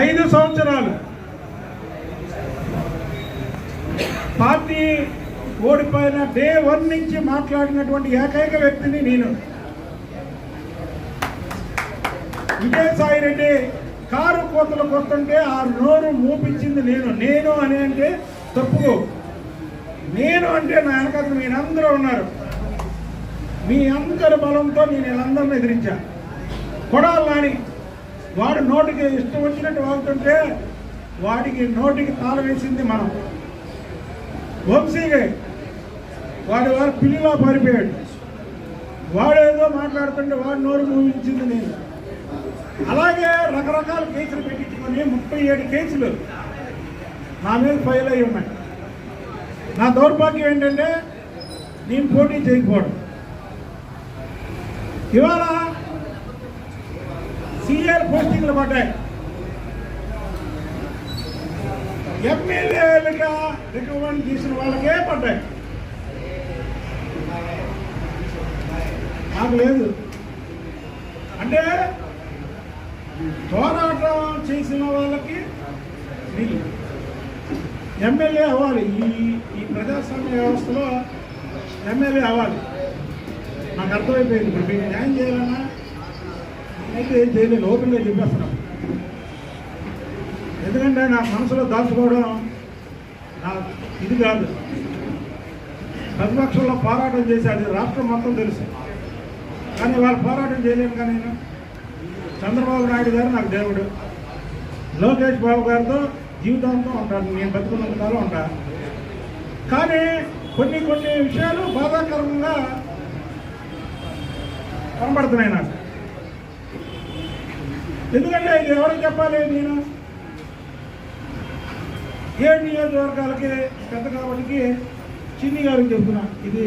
ఐదు సంవత్సరాలు పార్టీ ఓడిపోయిన డే వన్ నుంచి మాట్లాడినటువంటి ఏకైక వ్యక్తిని నేను. విజయసాయి రెడ్డి కారు కోతలు కొడుతుంటే ఆ నోరు మూపించింది నేను. నేను అని అంటే తప్పు నేను అంటే నా వెనకాల మీరందరూ ఉన్నారు. మీ అందరి బలంతో నేను వీళ్ళందరిని ఎదిరించా. కొడాలని వాడు నోటికి ఇష్టం వచ్చినట్టు వాగుతుంటే వాడికి నోటికి తాళ వేసింది మనం. వంశీగే వాడు వారు పిల్లిలా పారిపోయాడు. వాడేదో మాట్లాడుతుంటే వాడు నోరు మూవించింది నేను. అలాగే రకరకాల కేసులు పెట్టించుకొని ముప్పై ఏడు కేసులు నా మీద ఫైల్ అయి ఉన్నాయి. నా దౌర్భాగ్యం ఏంటంటే నేను పోటీ చేయకపోవడం. ఇవాళ సీఆర్ పోస్టింగ్లు పడ్డాయి. ఎమ్మెల్యేలుగా రికమెండ్ చేసిన వాళ్ళకే పడ్డాయి. నాకు లేదు. అంటే పోరాటం చేసిన వాళ్ళకి ఎమ్మెల్యే అవ్వాలి. ఈ ఈ ప్రజాస్వామ్య వ్యవస్థలో ఎమ్మెల్యే అవ్వాలి. నాకు అర్థమైపోయింది. ఇప్పుడు మీకు న్యాయం చేయాలన్నా నేనైతే ఏం చేయలేదు. ఓపెన్గా చెప్పేస్తున్నాను ఎందుకంటే నా మనసులో దాచుకోవడం నా ఇది కాదు. ప్రతిపక్షంలో పోరాటం చేసి అది రాష్ట్రం మొత్తం తెలుసు. కానీ వాళ్ళు పోరాటం చేయలేను కానీ నేను. చంద్రబాబు నాయుడు గారు నాకు దేవుడు. లోకేష్ బాబు గారితో జీవితాంతం ఉంటాను నేను బతుకున్నంతకాలం ఉంటాను ఉంటా. కానీ కొన్ని కొన్ని విషయాలు బాధాకరంగా కనబడుతున్నాయి నాకు. ఎందుకంటే ఇది ఎవరికి చెప్పాలి నేను? ఏడు నియోజకవర్గాలకి పెద్ద కాబట్టి చిన్ని గారికి చెప్తున్నా. ఇది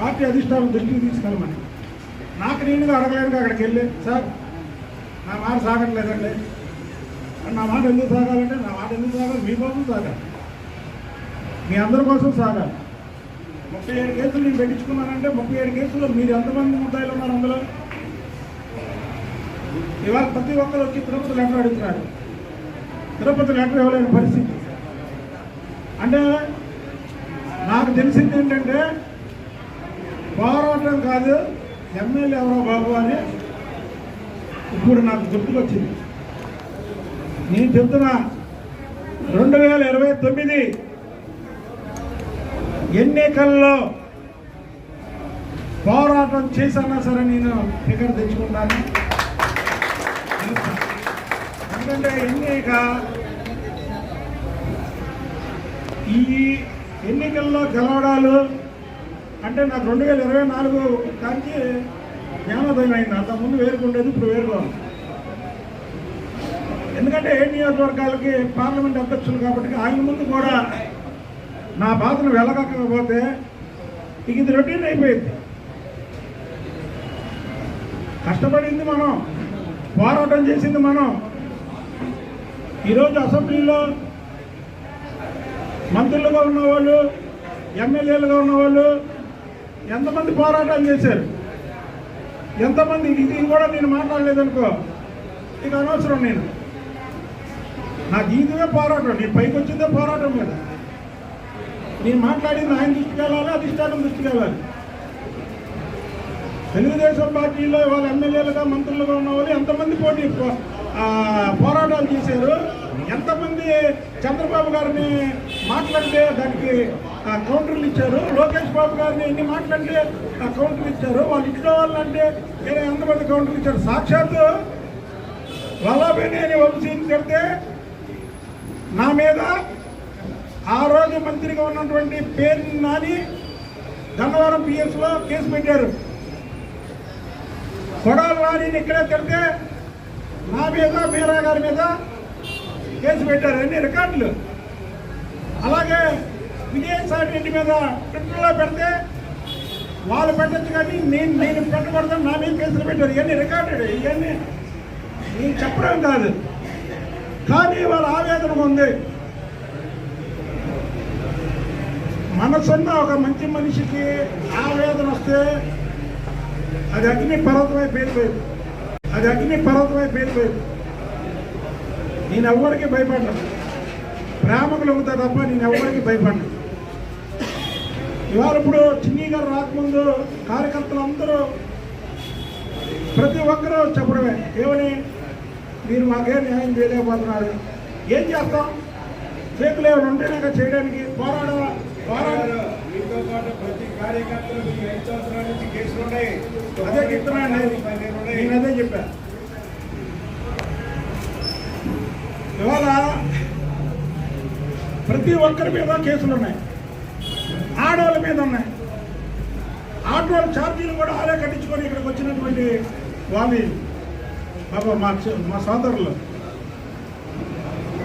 పార్టీ అధిష్టానం దృష్టికి తీసుకెళ్ళమని. నాకు నేనుగా అడగలేనుగా అక్కడికి వెళ్ళి. సార్ నా మాట సాగట్లేదండి. నా మాట ఎందుకు సాగాలంటే నా మాట ఎందుకు సాగాలి? మీకోసం సాగాలి. మీ అందరి కోసం సాగాలి. ముప్పై ఏడు కేసులు నేను పెట్టించుకున్నానంటే ముప్పై ఏడు కేసులు మీరు ఎంతమంది ముద్దాయిలు ఉన్నారు అందులో? ఇవాళ ప్రతి ఒక్కరు వచ్చి తిరుపతి లెటర్ అడుగుతున్నారు. తిరుపతి లెటర్ ఇవ్వలేని పరిస్థితి. అంటే నాకు తెలిసింది ఏంటంటే పోరాటం కాదు ఎమ్మెల్యే ఎవరో బాబు అని ఇప్పుడు నాకు గుర్తుకొచ్చింది. నేను చెప్తున్నా రెండు వేల ఇరవై తొమ్మిది ఎన్నికల్లో పోరాటం చేశానా సరే నేను టికెట్ తెచ్చుకుంటాను. ఎందుకంటే ఎన్నిక ఈ ఎన్నికల్లో గెలవడాలు అంటే నాకు రెండు వేల ఇరవై నాలుగు కాంచి జ్ఞానోదయం అయింది అంతకుముందు వేరుకుండేది ఇప్పుడు వేరుగా ఎందుకంటే ఏ నియోజకవర్గాలకి పార్లమెంట్ అధ్యక్షులు కాబట్టి ఆయన ముందు కూడా నా బాధను వెళ్ళకపోతే ఇక ఇది రొటీన్ అయిపోయింది. కష్టపడింది మనం పోరాటం చేసింది మనం. ఈరోజు అసెంబ్లీలో మంత్రులుగా ఉన్నవాళ్ళు ఎమ్మెల్యేలుగా ఉన్నవాళ్ళు ఎంతమంది పోరాటాలు చేశారు? ఎంతమంది? ఇది కూడా నేను మాట్లాడలేదనుకో. ఇక అనవసరం నేను. నాకు ఇదివే పోరాటం నేను పైకి వచ్చిందే పోరాటం మీద నేను మాట్లాడింది ఆయన దృష్టికి వెళ్ళాలి అధిష్టానం దృష్టికి వెళ్ళాలి? తెలుగుదేశం పార్టీలో వాళ్ళ ఎమ్మెల్యేలుగా మంత్రులుగా ఉన్న వాళ్ళు ఎంతమంది పోటీ పో- పోరాటాలు చేశారు? ఎంతమంది చంద్రబాబు గారిని మాట్లాడితే దానికి ఆ, కౌంటర్లు ఇచ్చారు? లోకేష్ బాబు గారిని ఎన్ని మాట్లాడితే ఆ, కౌంటర్లు ఇచ్చారు? వాళ్ళ ఇంట్లో వాళ్ళంటే నేను ఎంతమంది కౌంటర్లు ఇచ్చారు? సాక్షాత్తు వల్లభనేని వంశీని చెప్తే నా మీద ఆ రోజు మంత్రిగా ఉన్నటువంటి పేరు నాని గన్నవరం పిఎస్లో కేసు పెట్టారు. కొడాలి నానిని ఇక్కడే తిడితే నా మీద మీరా గారి మీద కేసు పెట్టారు అన్ని రికార్డులు. అలాగే విజయసాయి రెడ్డి మీద ట్విట్టర్లో పెడితే వాళ్ళు పెట్టచ్చు కానీ నేను నేను పెట్టకూడదని నా మీద కేసులు పెట్టారు. ఇవన్నీ రికార్డెడ్ ఇవన్నీ నేను చెప్పడం కాదు. కానీ వాళ్ళ ఆవేదన ఉంది. మనసున్న ఒక మంచి మనిషికి ఆవేదన వస్తే అది అగ్ని పర్వతమై పేలిపోయింది. అది అగ్ని పర్వతమై పేలిపోయింది. నేను ఎవ్వరికి భయపడ్డా ప్రేమకు లొంగుతా తప్ప నేను ఎవ్వరికి భయపడ్డా ఇవాళ ఇప్పుడు చిన్ని గారు రాకముందు కార్యకర్తలు అందరూ ప్రతి ఒక్కరూ చెప్పడమే. ఏమని? మీరు మాకేం న్యాయం చేయలేకపోతున్నారు. ఏం చేస్తాం? చేతులు ఏమైనా ఉంటేనే చేయడానికి పోరాడాలా పోరాడాలి మీతో పాటు ప్రతి ఐదు సంవత్సరాల నుంచి కేసులు ఉన్నాయి. అదే చెప్తున్నాను నేను అదే చెప్పా. ఇవాళ ప్రతి ఒక్కరి మీద కేసులు ఉన్నాయి. ఆడవాళ్ళ మీద ఉన్నాయి. ఆటోల ఛార్జీలు కూడా ఆలే కట్టించుకొని ఇక్కడికి వచ్చినటువంటి వాళ్ళు పాప మా మా సోదరులు.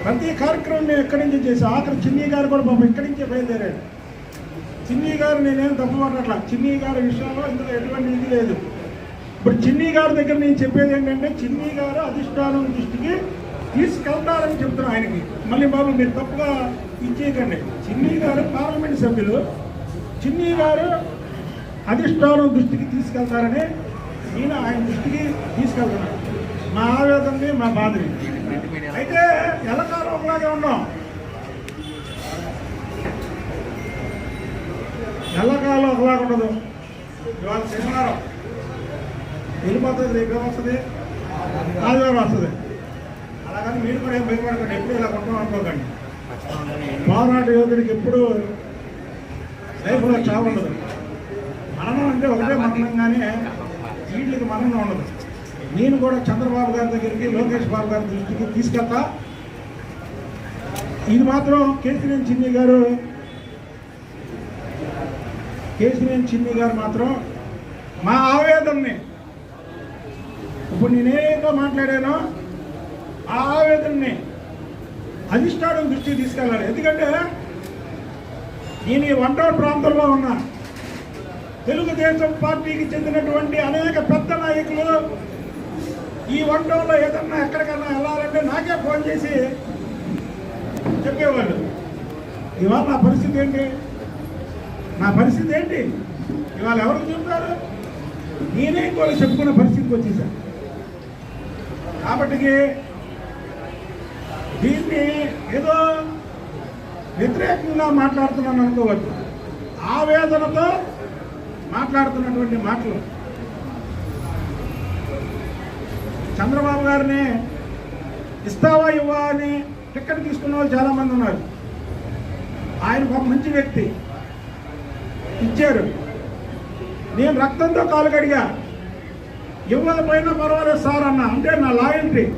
ప్రతి కార్యక్రమం మేము ఎక్కడి నుంచి చేసాం ఆఖరి చిన్ని గారు కూడా పాపం ఇక్కడి నుంచే బయలుదేరాడు చిన్ని గారు నేనేం తప్పు మాట్లాడలా చిన్ని గారి విషయంలో ఇందులో ఎటువంటి ఇది లేదు. ఇప్పుడు చిన్ని గారి దగ్గర నేను చెప్పేది ఏంటంటే చిన్ని గారు అధిష్టానం దృష్టికి తీసుకెళ్తారని చెప్తున్నా ఆయనకి మళ్ళీ బాబు మీరు తప్పుగా ఇచ్చేయకండి. చిన్ని గారు పార్లమెంట్ సభ్యులు. చిన్ని గారు అధిష్టానం దృష్టికి తీసుకెళ్తారని నేను ఆయన దృష్టికి తీసుకెళ్తున్నాను మా ఆవేదనని మా బాధని అయితే ఎలకాలం ఒకలాగే ఉన్నాం. ఎల్లకాలం ఒకలాగా ఉండదు. ఇవాళ శనివారం. వెళ్ళిపోతుంది రేపు వస్తుంది? ఆదివారం వస్తుంది. అలాగని మీరు కూడా ఏం భయపడకండి ఎప్పుడు ఇలా కొట్టడం అనుకోకండి. పోరాట యోధుడికి ఎప్పుడు లైఫ్లో చావు ఉండదు. మరణం అంటే ఒకటే మరణం కానీ వీటికి మరణం ఉండదు. నేను కూడా చంద్రబాబు గారి దగ్గరికి లోకేష్ బాబు గారి దృష్టికి తీసుకెళ్తా. ఇది మాత్రం కేసీనేని చిన్ని గారు కేసీనేని చిన్ని గారు మాత్రం మా ఆవేదనని. ఇప్పుడు నేనేదో మాట్లాడానో ఆ ఆవేదనని అధిష్టానం దృష్టికి తీసుకెళ్ళాలి. ఎందుకంటే నేను ఈ వంటోడ్ ప్రాంతంలో ఉన్నా. తెలుగుదేశం పార్టీకి చెందినటువంటి అనేక పెద్ద నాయకులు ఈ వంటంలో ఏదన్నా ఎక్కడికన్నా వెళ్ళాలంటే నాకే ఫోన్ చేసి చెప్పేవాళ్ళు. ఇవాళ నా పరిస్థితి ఏంటి? నా పరిస్థితి ఏంటి? ఇవాళ ఎవరికి చెప్తారు నేనే కూడా చెప్పుకునే పరిస్థితికి వచ్చేసాను కాబట్టి దీన్ని ఏదో వ్యతిరేకంగా మాట్లాడుతున్నాను అనుకోవద్దు. ఆవేదనతో మాట్లాడుతున్నటువంటి మాటలు. చంద్రబాబు గారిని ఇస్తావా ఇవ్వా అని టిక్కెట్ తీసుకున్న వాళ్ళు చాలామంది ఉన్నారు. ఆయన ఒక మంచి వ్యక్తి. ఇచ్చారు. నేను రక్తంతో కాలు కడిగా. ఇవ్వకపోయినా పర్వాలేదు సార్ అన్న. అంటే నా లాయల్టీ.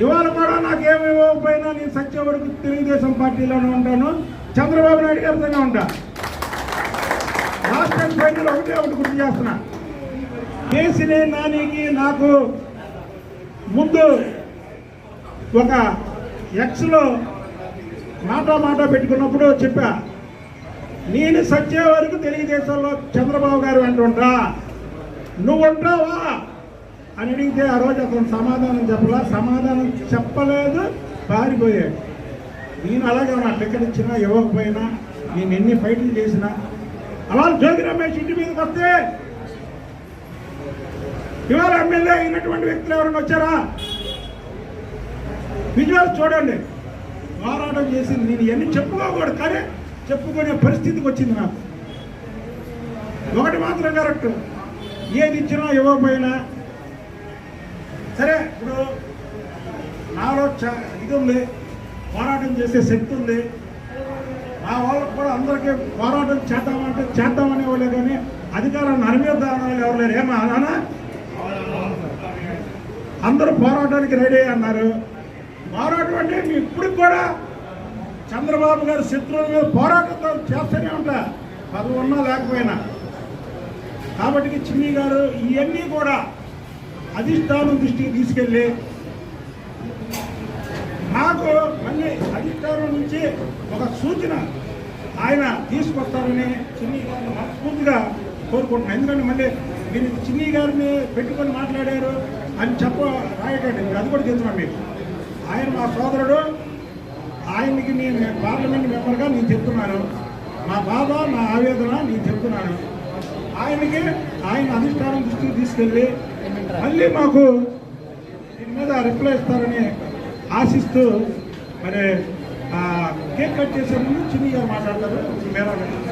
ఇవాళ కూడా నాకు ఏమి ఇవ్వకపోయినా నేను సత్య వరకు తెలుగుదేశం పార్టీలోనే ఉంటాను. చంద్రబాబు నాయుడు గారితోనే ఉంటా. లాస్ట్ టైం ఫైనల్ ఒకటే ఒకటి గుర్తు చేస్తున్నా. కేసీనే నానికి నాకు ముందు ఒక ఎక్స్లో మాట మాట పెట్టుకున్నప్పుడు చెప్పా నేను సచ్చే వరకు తెలుగుదేశంలో చంద్రబాబు గారు అంటుంటా నువ్వు ఉంటావా? అని అడిగితే ఆ రోజు అతను సమాధానం చెప్పలా. సమాధానం చెప్పలేదు పారిపోయాడు. నేను అలాగే నా టికెట్ ఇచ్చినా ఇవ్వకపోయినా నేను ఎన్ని ఫైట్లు చేసినా. అలా జోగి రమేష్ ఇంటి మీదకి వస్తే ఇవాళ ఎమ్మెల్యే అయినటువంటి వ్యక్తులు ఎవరైనా వచ్చారా? విజువల్స్ చూడండి. పోరాటం చేసింది నేను ఎన్ని చెప్పుకోకూడదు కానీ చెప్పుకునే పరిస్థితికి వచ్చింది నాకు. ఒకటి మాత్రం కరెక్ట్. ఏది ఇచ్చినా ఇవ్వకపోయినా సరే ఇప్పుడు నాలో చ- ఇది ఉంది పోరాటం చేసే శక్తి ఉంది. మా వాళ్ళకు కూడా అందరికీ పోరాటం చేద్దామంటే చేద్దామని వాళ్ళే కానీ అధికారాన్ని అనిమేద్దాం వాళ్ళు ఎవరు లేరు. ఏమా నానా? అందరూ పోరాటానికి రెడీ అన్నారు. పోరాటం అంటే మీ కూడా చంద్రబాబు గారు శత్రువుల మీద పోరాటంతో చేస్తూనే ఉంటా. పదవి ఉన్నా లేకపోయినా. కాబట్టి చిన్ని గారు ఇవన్నీ కూడా అధిష్టానం దృష్టికి తీసుకెళ్ళి నాకు మళ్ళీ అధిష్టానం నుంచి ఒక సూచన ఆయన తీసుకొస్తారని చిన్ని గారిని మనస్ఫూర్తిగా కోరుకుంటున్నాను ఎందుకంటే మళ్ళీ మీరు చిన్ని గారిని పెట్టుకొని మాట్లాడారు అని చెప్ప రాయకండి. మీరు అది కూడా చెప్తున్నాను మీకు. ఆయన మా సోదరుడు. ఆయనకి నేను పార్లమెంట్ మెంబర్గా నేను చెప్తున్నాను. మా బాధ మా ఆవేదన నేను చెప్తున్నాను. ఆయనకి ఆయన అధిష్టానం దృష్టికి తీసుకెళ్ళి మళ్ళీ మాకు దీని మీద రిప్లై ఇస్తారని ఆశిస్తూ మరి ఆ, కేక్ కట్ చేసే ముందు చిన్నగా మాట్లాడతారు. మేరా